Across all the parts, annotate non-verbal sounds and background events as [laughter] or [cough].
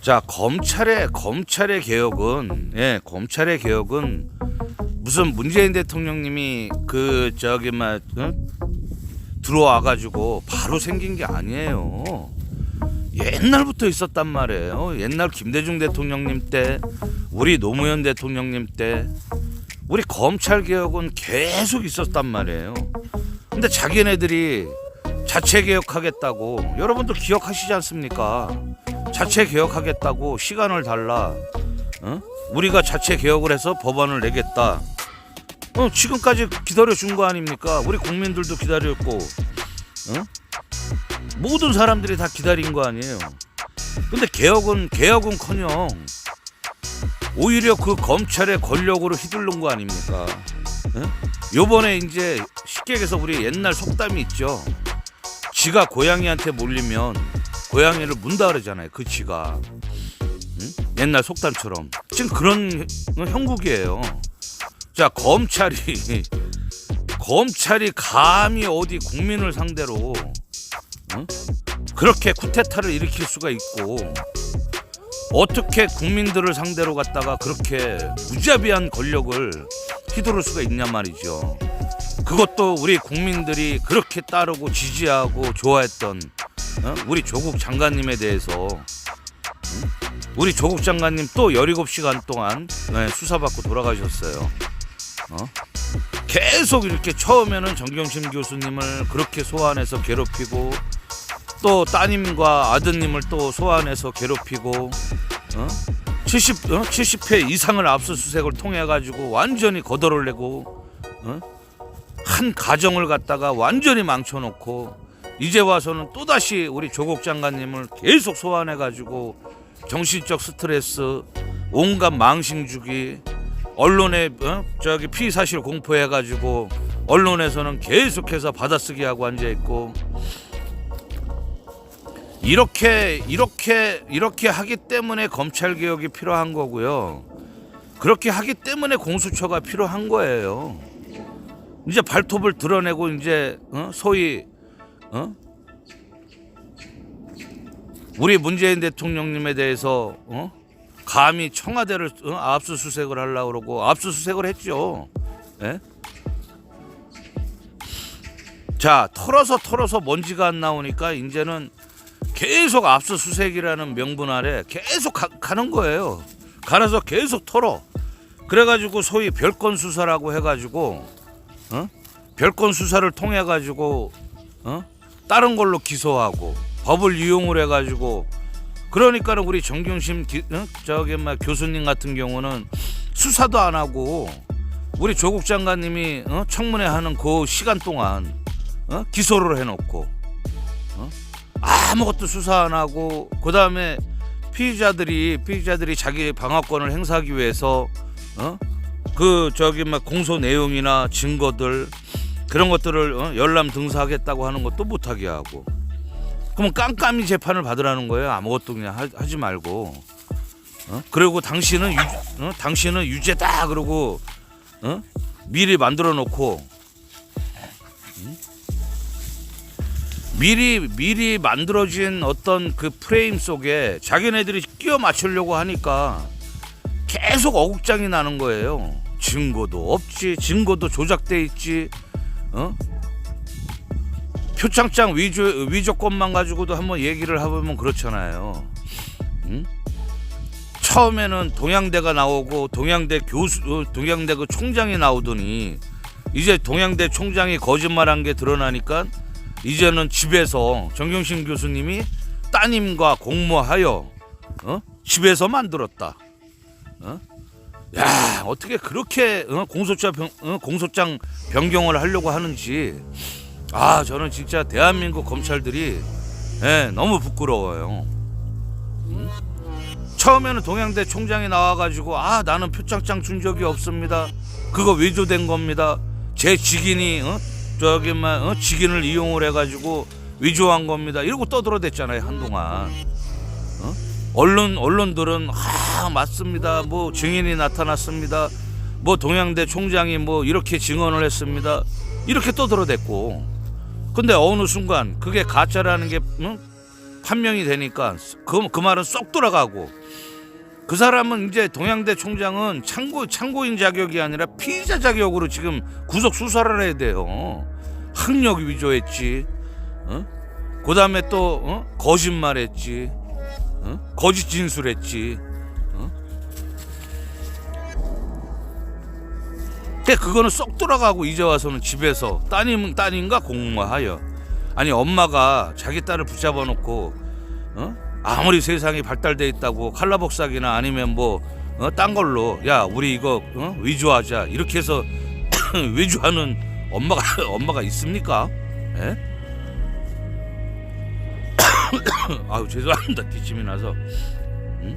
자 검찰의 검찰의 개혁은 예 검찰의 개혁은 무슨 문재인 대통령님이 그 저기 막 어? 들어와 가지고 바로 생긴 게 아니에요. 옛날부터 있었단 말이에요. 옛날 김대중 대통령님 때, 우리 노무현 대통령님 때, 우리 검찰 개혁은 계속 있었단 말이에요. 근데 자기네들이 자체 개혁하겠다고 여러분들 기억하시지 않습니까? 자체 개혁하겠다고 시간을 달라. 어? 우리가 자체 개혁을 해서 법안을 내겠다. 어, 지금까지 기다려 준 거 아닙니까? 우리 국민들도 기다렸고, 어? 모든 사람들이 다 기다린 거 아니에요. 근데 개혁은 개혁은커녕 오히려 그 검찰의 권력으로 휘둘른 거 아닙니까? 어? 요번에 이제 쉽게 얘기해서 우리 옛날 속담이 있죠. 쥐가 고양이한테 몰리면 고양이를 문다 그러잖아요. 그 쥐가 응? 옛날 속담처럼 지금 그런 형국이에요. 자 검찰이 [laughs] 검찰이 감히 어디 국민을 상대로 어? 그렇게 쿠데타를 일으킬 수가 있고 어떻게 국민들을 상대로 갖다가 그렇게 무자비한 권력을 휘두를 수가 있냐 말이죠. 그것도 우리 국민들이 그렇게 따르고 지지하고 좋아했던 어? 우리 조국 장관님에 대해서 응? 우리 조국 장관님 또 17시간 동안 네, 수사받고 돌아가셨어요. 어? 계속 이렇게 처음에는 정경심 교수님을 그렇게 소환해서 괴롭히고 또 따님과 아드님을 또 소환해서 괴롭히고 어? 70 어? 70회 이상을 압수수색을 통해 가지고 완전히 거덜을 내고 어? 한 가정을 갖다가 완전히 망쳐놓고 이제 와서는 또 다시 우리 조국 장관님을 계속 소환해 가지고 정신적 스트레스 온갖 망신 주기 언론에 어? 저기 피의 사실 공포해 가지고 언론에서는 계속해서 받아쓰기 하고 앉아 있고 이렇게 이렇게 이렇게 하기 때문에 검찰 개혁이 필요한 거고요. 그렇게 하기 때문에 공수처가 필요한 거예요. 이제 발톱을 드러내고 이제 어? 소위 어? 우리 문재인 대통령님에 대해서 어? 감히 청와대를 어? 압수수색을 하려고 그러고 압수수색을 했죠. 예? 자 털어서 털어서 먼지가 안 나오니까 이제는 계속 압수수색이라는 명분 아래 계속 가, 가는 거예요. 갈아서 계속 털어. 그래가지고 소위 별건 수사라고 해가지고 어? 별건 수사를 통해 가지고 어? 다른 걸로 기소하고 법을 이용을 해 가지고 그러니까는 우리 정경심 기, 어? 저기 막 교수님 같은 경우는 수사도 안 하고 우리 조국 장관님이 어? 청문회 하는 그 시간 동안 어? 기소를 해놓고 어? 아무것도 수사 안 하고 그 다음에 피의자들이 피의자들이 자기 방어권을 행사하기 위해서 어? 그 저기 막 공소 내용이나 증거들 그런 것들을 어? 열람 등사하겠다고 하는 것도 못하게 하고 그러면 깜깜이 재판을 받으라는 거예요 아무것도 그냥 하, 하지 말고 어? 그리고 당신은 유, 어? 당신은 유죄다 그러고 어? 미리 만들어 놓고 음? 미리 미리 만들어진 어떤 그 프레임 속에 자기네들이 끼워 맞추려고 하니까 계속 어국장이 나는 거예요. 증거도 없지, 증거도 조작돼 있지, 어? 표창장 위조 위조건만 가지고도 한번 얘기를 해보면 그렇잖아요. 응? 처음에는 동양대가 나오고 동양대 교수, 어, 동양대 그 총장이 나오더니 이제 동양대 총장이 거짓말한 게 드러나니까 이제는 집에서 정경심 교수님이 따님과 공모하여 어? 집에서 만들었다. 어? 야 어떻게 그렇게 어? 공소장 변, 어? 공소장 변경을 하려고 하는지 아 저는 진짜 대한민국 검찰들이 예, 너무 부끄러워요. 음? 처음에는 동양대 총장이 나와가지고 아 나는 표창장 준 적이 없습니다. 그거 위조된 겁니다. 제 직인이 어? 저기 만 어? 직인을 이용을 해가지고 위조한 겁니다. 이러고 떠들어댔잖아요 한동안. 어? 언론 언론들은 아 맞습니다. 뭐 증인이 나타났습니다. 뭐 동양대 총장이 뭐 이렇게 증언을 했습니다. 이렇게 떠들어댔고. 근데 어느 순간 그게 가짜라는 게 응? 판명이 되니까 그, 그 말은 쏙 돌아가고 그 사람은 이제 동양대 총장은 참고 참고인 자격이 아니라 피의자 자격으로 지금 구속 수사를 해야 돼요. 학력 위조했지. 어? 그다음에 또 어? 거짓말했지. 어? 거짓 진술했지. 어? 근데 그거는 쏙 돌아가고 이제 와서는 집에서 따님 따님과 공모하여 아니 엄마가 자기 딸을 붙잡아 놓고 어? 아무리 세상이 발달돼 있다고 칼라복사기나 아니면 뭐딴 걸로 야 우리 이거 어? 위조하자 이렇게 해서 [coughs] 위조하는 엄마가 [laughs] 엄마가 있습니까? 예? [laughs] 아유 죄송합니다 기침이 나서 음?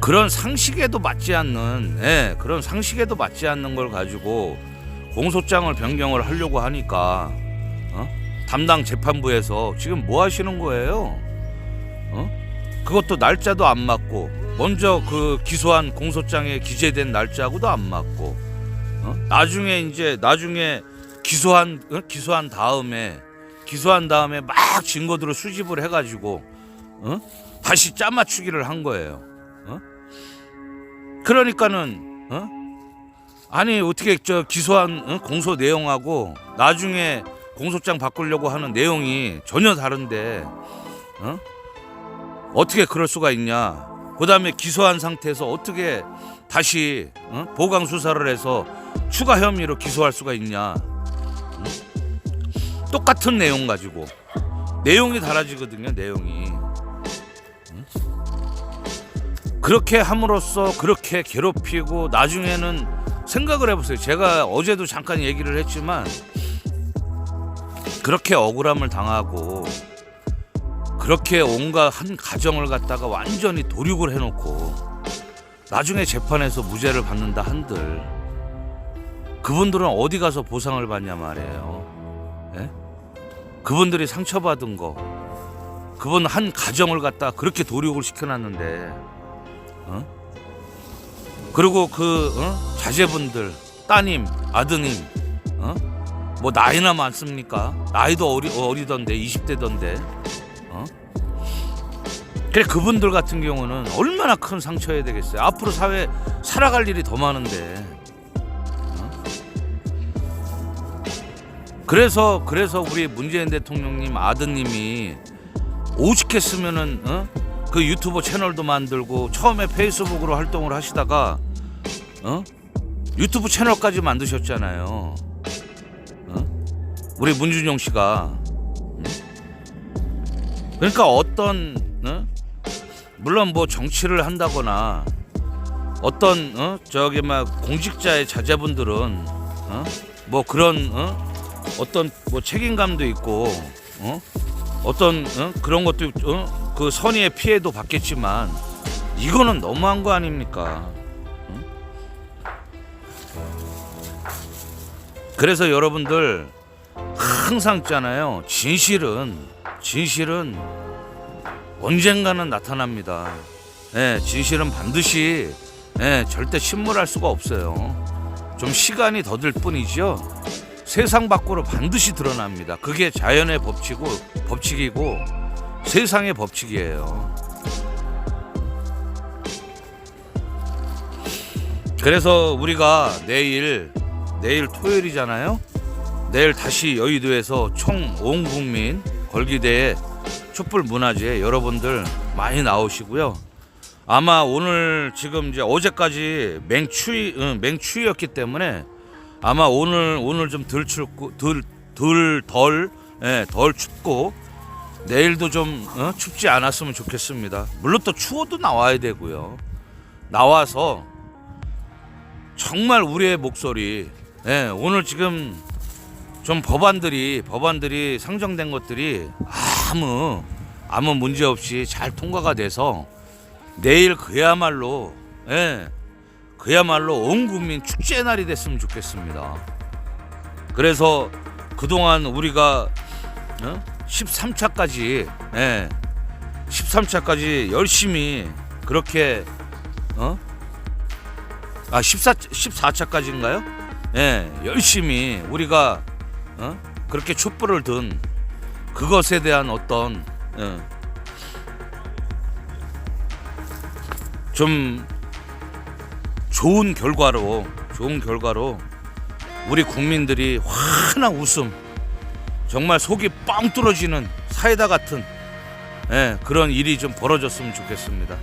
그런 상식에도 맞지 않는 예, 그런 상식에도 맞지 않는 걸 가지고 공소장을 변경을 하려고 하니까 어? 담당 재판부에서 지금 뭐 하시는 거예요? 어? 그것도 날짜도 안 맞고 먼저 그 기소한 공소장에 기재된 날짜하고도 안 맞고 어? 나중에 이제 나중에 기소한 어? 기소한 다음에 기소한 다음에 막 증거들을 수집을 해가지고 어? 다시 짜 맞추기를 한 거예요. 어? 그러니까는 어? 아니 어떻게 저 기소한 어? 공소 내용하고 나중에 공소장 바꾸려고 하는 내용이 전혀 다른데 어? 어떻게 그럴 수가 있냐? 그다음에 기소한 상태에서 어떻게 다시 어? 보강 수사를 해서 추가 혐의로 기소할 수가 있냐? 응? 똑같은 내용 가지고 내용이 달라지거든요. 내용이 응? 그렇게 함으로써 그렇게 괴롭히고 나중에는 생각을 해보세요. 제가 어제도 잠깐 얘기를 했지만 그렇게 억울함을 당하고 그렇게 온갖 한 가정을 갖다가 완전히 도륙을 해놓고 나중에 재판에서 무죄를 받는다 한들 그분들은 어디 가서 보상을 받냐 말이에요. 예? 그분들이 상처받은 거 그분 한 가정을 갖다 그렇게 도륙을 시켜놨는데 어? 그리고 그 어? 자제분들 따님 아드님 어? 뭐 나이나 많습니까? 나이도 어리, 어리던데 20대던데 어? 그래 그분들 같은 경우는 얼마나 큰 상처야 되겠어요. 앞으로 사회 살아갈 일이 더 많은데. 그래서 그래서 우리 문재인 대통령님 아드님이 오직했으면은 어? 그 유튜브 채널도 만들고 처음에 페이스북으로 활동을 하시다가 어? 유튜브 채널까지 만드셨잖아요. 어? 우리 문준용 씨가 그러니까 어떤 어? 물론 뭐 정치를 한다거나 어떤 어? 저기 막 공직자의 자제분들은 어? 뭐 그런 어? 어떤 뭐 책임감도 있고 어? 어떤 어? 그런 것도 어? 그 선의의 피해도 받겠지만 이거는 너무한 거 아닙니까? 어? 그래서 여러분들 항상 있잖아요. 진실은 진실은 언젠가는 나타납니다. 예, 진실은 반드시 예, 절대 침몰할 수가 없어요. 좀 시간이 더 들 뿐이죠. 세상 밖으로 반드시 드러납니다. 그게 자연의 법칙이고 법칙이고 세상의 법칙이에요. 그래서 우리가 내일 내일 토요일이잖아요. 내일 다시 여의도에서 총 온 국민 걸기대회 촛불 문화제 여러분들 많이 나오시고요. 아마 오늘 지금 이제 어제까지 맹추위 응, 맹추위였기 때문에 아마 오늘 오늘 좀 덜 춥고 덜덜덜 예, 덜 춥고 내일도 좀 어, 춥지 않았으면 좋겠습니다. 물론 또 추워도 나와야 되고요. 나와서 정말 우리의 목소리 예, 오늘 지금 좀 법안들이 법안들이 상정된 것들이 아무 아무 문제 없이 잘 통과가 돼서 내일 그야말로 예 그야말로 온 국민 축제 날이 됐으면 좋겠습니다. 그래서 그동안 우리가 어? 13차까지 예 13차까지 열심히 그렇게 어? 아 14, 14차까지인가요? 예 열심히 우리가 어? 그렇게 촛불을 든 그것에 대한 어떤 어. 좀 좋은 결과로 좋은 결과로 우리 국민들이 환한 웃음 정말 속이 뻥 뚫어지는 사이다 같은 예, 그런 일이 좀 벌어졌으면 좋겠습니다.